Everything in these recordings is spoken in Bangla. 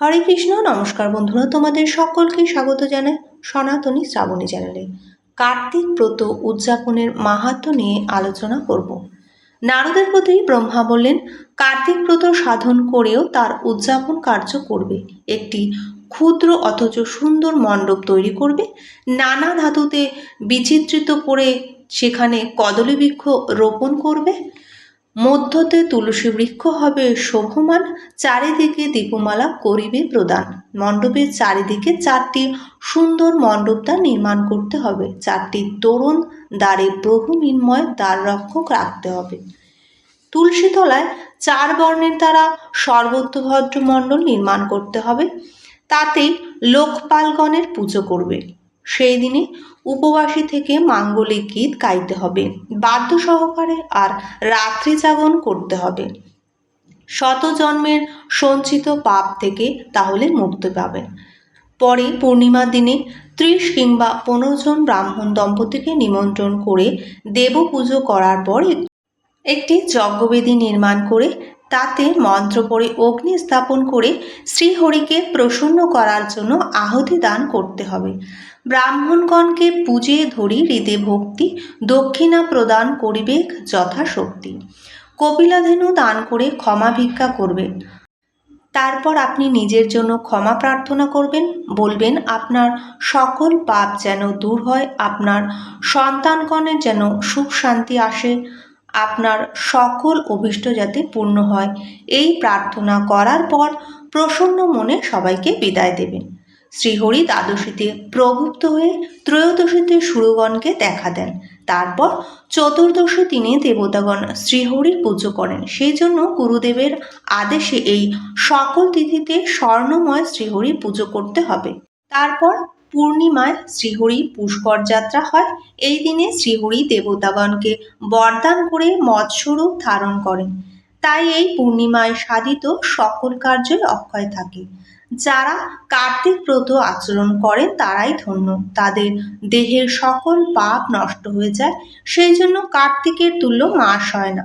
হরে কৃষ্ণ, নমস্কার বন্ধুরা, তোমাদের সকলকে স্বাগত জানাই সনাতনী শ্রাবণী চ্যানেলে কার্তিক ব্রত উদযাপনের মাহাত্ম্য নিয়ে আলোচনা করব। নারদের প্রতি ব্রহ্মা বললেন, কার্তিক ব্রত সাধন করেও তার উদযাপন কার্য করবে। একটি ক্ষুদ্র অথচ সুন্দর মণ্ডপ তৈরি করবে। নানা ধাতুতে বিচিত্রিত করে সেখানে কদলী বৃক্ষ রোপণ করবে। মধ্যতে তুলসী বৃক্ষ হবে শোভমান চারিদিকে দীপমালা করিবে প্রদান। মণ্ডপের চারিদিকে চারটি সুন্দর মণ্ডপদ্বার নির্মাণ করতে হবে। চারটি তরুণ দ্বারে প্রভু মিন্ময় দ্বার রক্ষক রাখতে হবে। তুলসী তলায় চার বর্ণের দ্বারা সর্বত্রভদ্র মণ্ডল নির্মাণ করতে হবে। তাতে লোকপালগণের পুজো করবে। সেই দিনে উপবাসী থেকে মাঙ্গলিক গীত গাইতে হবে, বাদ্য সহকারে আর রাত্রি জাগরণ করতে হবে। শত জন্মের সঞ্চিত পাপ থেকে তাহলে মুক্তি পাবেন। পরে পূর্ণিমার দিনে ত্রিশ কিংবা পনেরো জন ব্রাহ্মণ দম্পতিকে নিমন্ত্রণ করে দেব পুজো করার পর একটি যজ্ঞবেদী নির্মাণ করে তাতে মন্ত্র পড়ে অগ্নি স্থাপন করে শ্রীহরিকে প্রসন্ন করার জন্য আহুতি দান করতে হবে। ব্রাহ্মণগণকে পূজে ধরি হৃদে ভক্তি, দক্ষিণা প্রদান করিবে যথাশক্তি। কপিলাধেনু দান করে ক্ষমা ভিক্ষা করবে তারপর আপনি নিজের জন্য ক্ষমা প্রার্থনা করবেন, বলবেন, আপনার সকল পাপ যেন দূর হয়, আপনার সন্তানগণের যেন সুখ শান্তি আসে, আপনার সকল অভিষ্ট যাতে পূর্ণ হয়। এই প্রার্থনা করার পর প্রসন্ন মনে সবাইকে বিদায় দেবেন। শ্রীহরি দ্বাদশীতে প্রভুক্ত হয়ে ত্রয়োদশীতে সুরগণকে দেখা দেন। তারপর চতুর্দশী দিনে দেবতাগণ শ্রীহরির পুজো করেন। সেই জন্য গুরুদেবের আদেশে এই সকল তিথিতে স্বর্ণময় শ্রীহরি পুজো করতে হবে। তারপর পূর্ণিমায় শ্রীহরি পুষ্কর যাত্রা হয়। এই দিনে শ্রীহরি দেবতাগণকে বরদান করে মৎস্যরূপ ধারণ করেন। তাই এই পূর্ণিমায় সাধিত সকল কার্যই অক্ষয় থাকে। যারা কার্তিক ব্রত আচরণ করেন তারাই ধন্য। তাদের দেহের সকল পাপ নষ্ট হয়ে যায় সেই জন্য কার্তিকের তুল্য মাস হয় না।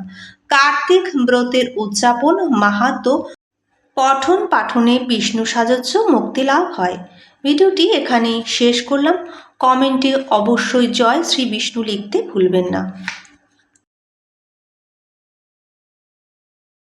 কার্তিক ব্রতের উদযাপন মাহাত্ম পঠন পাঠনে বিষ্ণু সাজস্য মুক্তি লাভ হয়। ভিডিওটি এখানেই শেষ করলাম। কমেন্টে অবশ্যই জয় শ্রী বিষ্ণু লিখতে ভুলবেন না।